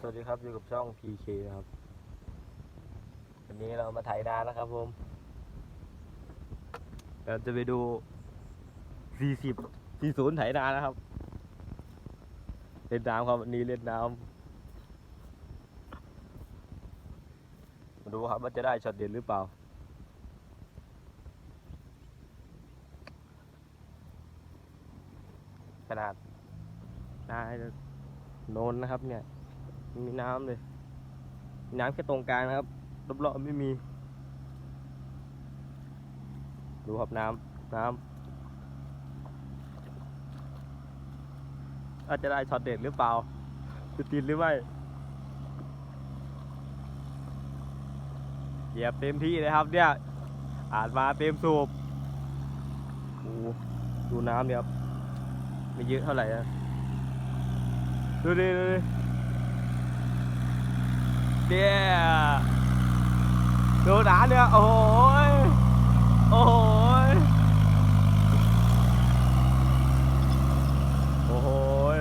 สวัสดีครับ อยู่กับช่อง PK นะครับ วันนี้เรามาถ่ายนานะครับผมเราจะไปดู 40 40ถ่ายนานะครับ เล่นน้ำครับวันนี้เล่นน้ำมาดูครับว่าจะได้ช็อตเด่นหรือเปล่า ขนาดนาโนนนะครับเนี่ย มีน้ำเลยมีน้ำแค่ตรงกลางนะครับรอบๆไม่มี ดูครับน้ำน้ำอาจจะได้ช็อตเด็ดหรือเปล่าจะติดหรือไม่เหยียบเต็มที่เลยครับเนี่ยอาจมาเต็มสูบโอ้ดูน้ำเนี่ยครับไม่เยอะเท่าไหร่นะดูดิดูดิ เนี่ยดูหนาเนี่ยโอ้ยโอ้ยโอ้โหย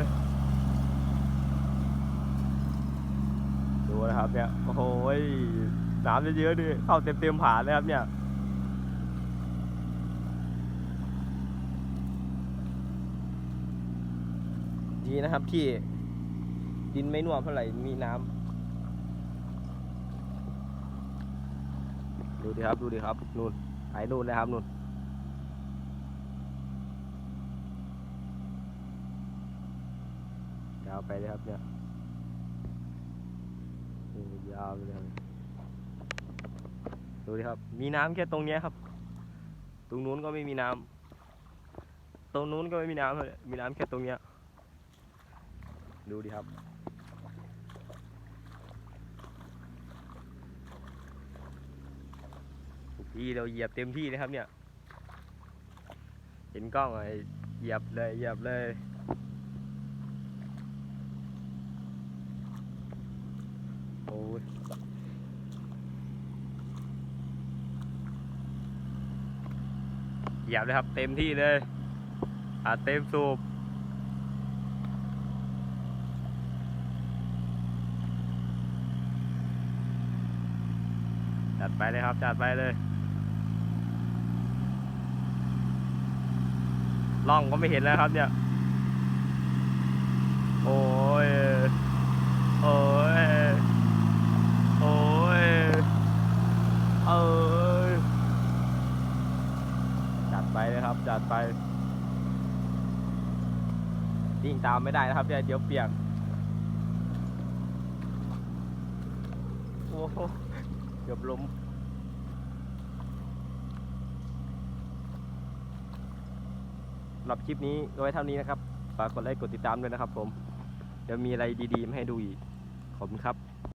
ดูนะครับเนี่ยโอ้โหยน้ำเยอะๆดิเข้าเต็มๆผาเลยครับเนี่ยดีนะครับที่ดินไม่น่วมเท่าไหร่มีน้ำ ดูดิครับดูดิครับนู่นไหนนู่นนะครับนู่นยาวไปเลยครับเนี่ยยาวไปเลยครับดูดิครับมีน้ำแค่ตรงเนี้ยครับ ตรงนู้นก็ไม่มีน้ำตรงนู้นก็ไม่มีน้ำเลยมีน้ำแค่ตรงเนี้ยดูดิครับ พี่เราเหยียบเต็มที่เลยครับเนี่ย เห็นกล้องไอ้เหยียบเลยเหยียบเลยโอ้ยเหยียบเลยครับเต็มที่เลยอ่าเต็มสูบจัดไปเลยครับ จัดไปเลย ล่องก็ไม่เห็นแล้วครับ เนี่ย โอ้ย โอ้ย โอ้ย เอ้ยจัดไปเลยครับ จัดไปวิ่งตามไม่ได้นะครับเนี่ยเดี๋ยวเปียกโอ้เกือบล้ม สำ หรับคลิปนี้ไว้เท่านี้นะครับ ฝากกดไลค์กดติดตามด้วยนะครับผม เดี๋ยวมีอะไรดีๆมาให้ดูอีก ขอบคุณครับ